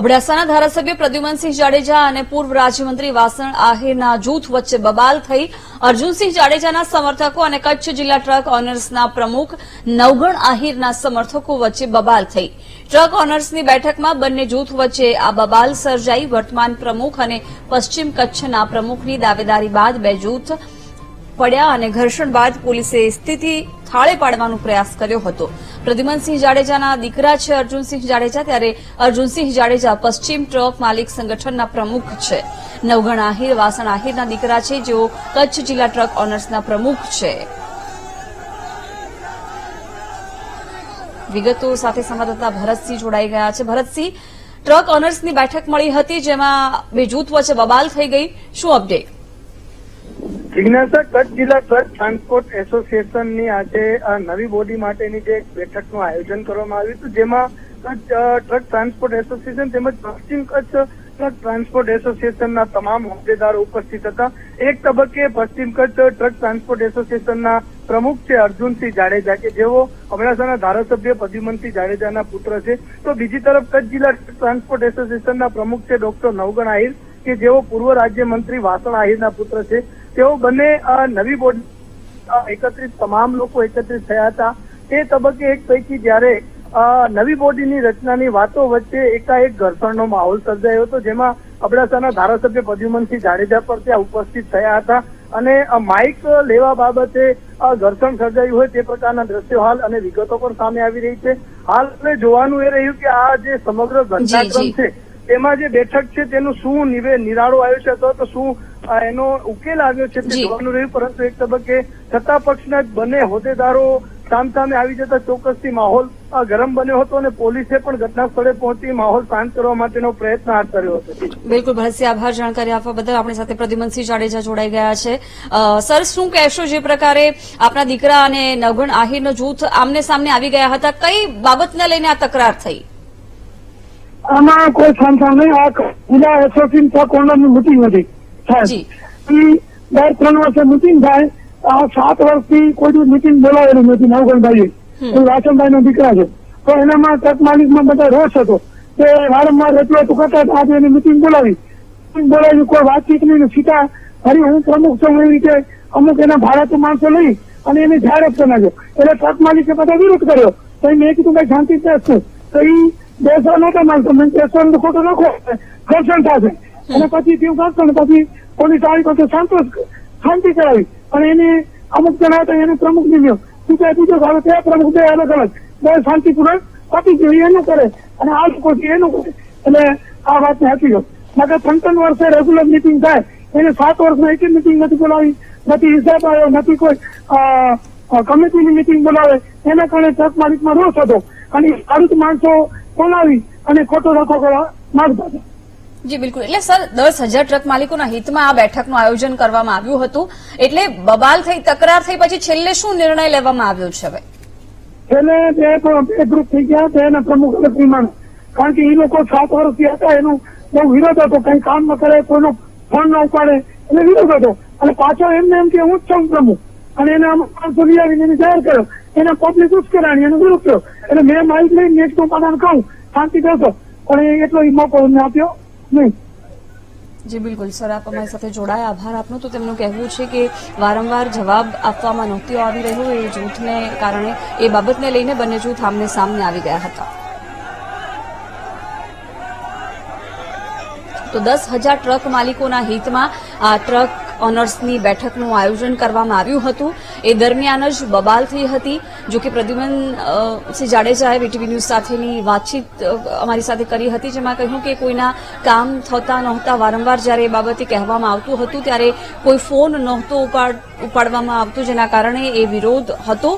અબડાસાના ધારાસભ્ય પ્રદ્યુમનસિંહ જાડેજા અને પૂર્વ રાજ્યમંત્રી વાસણ આહિરના જૂથ વચ્ચે બબાલ થઈ અર્જુનસિંહ જાડેજાના સમર્થકો અને કચ્છ જિલ્લા ટ્રક ઓનર્સના પ્રમુખ નવગણ આહિરના સમર્થકો વચ્ચે બબાલ થઈ. ટ્રક ઓનર્સની બેઠકમાં બંને જૂથ વચ્ચે આ બબાલ સર્જાઈ. વર્તમાન પ્રમુખ અને પશ્ચિમ કચ્છના પ્રમુખની દાવેદારી બાદ બે જૂથ પડ્યા અને ઘર્ષણ બાદ પોલીસે સ્થિતિ થાળે પાડવાનો પ્રયાસ કર્યો હતો. પ્રદ્યુમનસિંહ જાડેજાના દીકરા છે અર્જુનસિંહ જાડેજા, ત્યારે અર્જુનસિંહ જાડેજા પશ્ચિમ ટ્રક માલિક સંગઠનના પ્રમુખ છે. નવગણ આહિર, વાસણ આહિરના દીકરા છે, જેઓ કચ્છ જિલ્લા ટ્રક ઓનર્સના પ્રમુખ છે. વિગતો સાથે સંવાદદાતા ભરતસિંહ જોડાઈ ગયા છે. ભરતસિંહ, ટ્રક ઓનર્સની બેઠક મળી હતી, જેમાં બે જૂથ વચ્ચે બબાલ થઈ ગઈ. શું અપડેટ? જિજ્ઞાસા કચ્છ જિલ્લા ટ્રક ટ્રાન્સપોર્ટ એસોસિએશનની આજે આ નવી બોડી માટેની જે બેઠકનું આયોજન કરવામાં આવ્યું હતું, જેમાં કચ્છ ટ્રક ટ્રાન્સપોર્ટ એસોસિએશન તેમજ પશ્ચિમ કચ્છ ટ્રક ટ્રાન્સપોર્ટ એસોસિએશનના તમામ હોદ્દેદારો ઉપસ્થિત હતા. એક તબક્કે પશ્ચિમ કચ્છ ટ્રક ટ્રાન્સપોર્ટ એસોસિએશનના પ્રમુખ છે અર્જુનસિંહ જાડેજા, કે જેઓ અબડાસાના ધારાસભ્ય પ્રદ્યુમનસિંહ જાડેજાના પુત્ર છે. તો બીજી તરફ કચ્છ જિલ્લા ટ્રાન્સપોર્ટ એસોસિએશનના પ્રમુખ છે ડોક્ટર નવગણ આહિર, કે જેઓ પૂર્વ રાજ્યમંત્રી વાસણ આહિરના પુત્ર છે. તેઓ બંને નવી બોર્ડ એકત્રિત તમામ લોકો એકત્રિત થયા હતા. તે તબક્કે એક પૈકી જ્યારે નવી બોડીની રચનાની વાતો વચ્ચે એકાએક ઘર્ષણનો માહોલ સર્જાયો હતો જેમાં અબડાસાના ધારાસભ્ય પ્રદ્યુમનસિંહ જાડેજા પર ત્યાં ઉપસ્થિત થયા હતા અને માઇક લેવા બાબતે ઘર્ષણ સર્જાયું હોય તે પ્રકારના દ્રશ્યો હાલ અને વિગતો પણ સામે આવી રહી છે. હાલ જોવાનું એ રહ્યું કે આ જે સમગ્ર ઘટનાક્રમ છે તેમાં જે બેઠક છે તેનું શું નિવે નિરાળો આવ્યો છે અથવા તો શું એનો ઉકેલ આવ્યો છે તે જોવાનું રહ્યું પરંતુ એક તબક્કે સત્તા પક્ષના બંને હોદ્દેદારો સામસામે આવી જતા ચોક્કસથી માહોલ ગરમ બન્યો હતો અને પોલીસે પણ ઘટના સ્થળે પહોંચી માહોલ શાંત કરવા માટેનો પ્રયત્ન હાથ ધર્યો હતો. બિલકુલ ભરતસિંહ આભાર જાણકારી આપવા બદલ. આપણી સાથે પ્રદ્યુમનસિંહ જાડેજા જોડાઈ ગયા છે. સર શું કહેશો જે પ્રકારે આપના દીકરા અને નવગણ આહિરનો જૂથ આમને સામને આવી ગયા હતા? કઈ બાબતને લઈને આ તકરાર થઈ? આમાં કોઈ સંસ્થા નહીં આ જિલ્લા એસોસિએશન ઓનરની મિટિંગ હતી સાહેબ. દર ત્રણ વર્ષે મિટિંગ થાય આ સાત વર્ષથી કોઈ દી મિટિંગ બોલાવેલી નથી નવગણભાઈએ. એ વાસણભાઈ નો દીકરા છે. તો એનામાં ટ્રક માલિકમાં બધા રોષ હતો તે વારંવાર રજૂઆતો કરતા આજે એની મિટિંગ બોલાવી. મિટિંગ બોલાવી કોઈ વાતચીત નહીં સીતા સીધા ફરી હું પ્રમુખ છું એવી રીતે અમુક એના ભાડાતું માણસો લઈ અને એની જાહેરાત નાખ્યો એટલે ટ્રક માલિકે બધા વિરોધ કર્યો. તો મેં કીધું ભાઈ શાંતિ છે તો ઈ બેસવા નહોતા માંગતો મેં તો ખોટું નાખો ઘર્ષણ થશે. અને પછી તેવું ઘર્ષણ પછી પોલીસ આવી પાસે સંતોષ શાંતિ કરાવી. અને એને અમુક જણા હતા, એને પ્રમુખ નીમ્યો બીજા બીજો હવે તે પ્રમુખ બે અલગ અલગ બે શાંતિપૂર્વક પતી ગયું એનું કરે. અને આ લોકો એનું કરે. એટલે આ વાતને નકર ત્રણ ત્રણ વર્ષે રેગ્યુલર મિટિંગ થાય. એને સાત વર્ષમાં એક મિટિંગ નથી બોલાવી. નથી હિસાબ આવ્યો, નથી કોઈ કમિટીની મિટિંગ બોલાવે. એના કારણે ટ્રક માલિકમાં રોષ હતો. અને ખેડૂત માણસો બોલાવી અને ખોટો રખો કરવા માંગતા હતા. જી બિલકુલ. એટલે સર દસ હજાર ટ્રક માલિકોના હિતમાં આ બેઠકનું આયોજન કરવામાં આવ્યું હતું. એટલે બબાલ થઈ તકરાર થઈ પછી છેલ્લે શું નિર્ણય લેવામાં આવ્યો છે હવે? છેલ્લે બે ગ્રુપ થઈ ગયા છે એના પ્રમુખ નિમાણ કારણ કે એ લોકો સાત વર્ષથી હતા એનું બહુ વિરોધ હતો. કઈ કામ ન કરે કોઈનો ફોન ન ઉપાડે એટલે વિરોધ હતો. અને પાછો એમને એમ કે હું જ છું પ્રમુખ. અને એને અમુક પાંચસો લઈ જાહેર કર્યો. એને પબ્લિક ઉશ્કેરાણી એને એનો દુરુપયોગ એટલે મેં માઇક લઈને નેક્સ્ટનું પાછા કહું શાંતિ કરશો. પણ એટલો મોકો આપ્યો નહીં. જી, બિલકુલ. સર, આપ અમારી સાથે જોડાયા. આભાર આપનો. તો તેમનું કહેવું છે કે વારંવાર જવાબ આપવામાં નહોતી આવી રહ્યો. એ જૂથને કારણે, એ બાબતને લઈને બંને જૂથ આમને સામને આવી ગયા હતા. તો દસ હજાર ટ્રક માલિકોના હિતમાં આ ટ્રક ઓનર્સની બેઠકનું આયોજન કરવામાં આવ્યું હતું. એ દરમિયાન જ બબાલ થઈ હતી, જો કે પ્રદ્યુમન જાડેજાએ વીટીવી ન્યૂઝ સાથેની વાતચીત અમારી સાથે કરી હતી, જેમાં કહ્યું કે કોઈના કામ થતા નહોતા, વારંવાર જ્યારે એ બાબતે કહેવામાં આવતું હતું, ત્યારે કોઈ ફોન નહોતો ઉપાડ, ઉપાડવામાં આવતો, જેના કારણે એ વિરોધ હતો.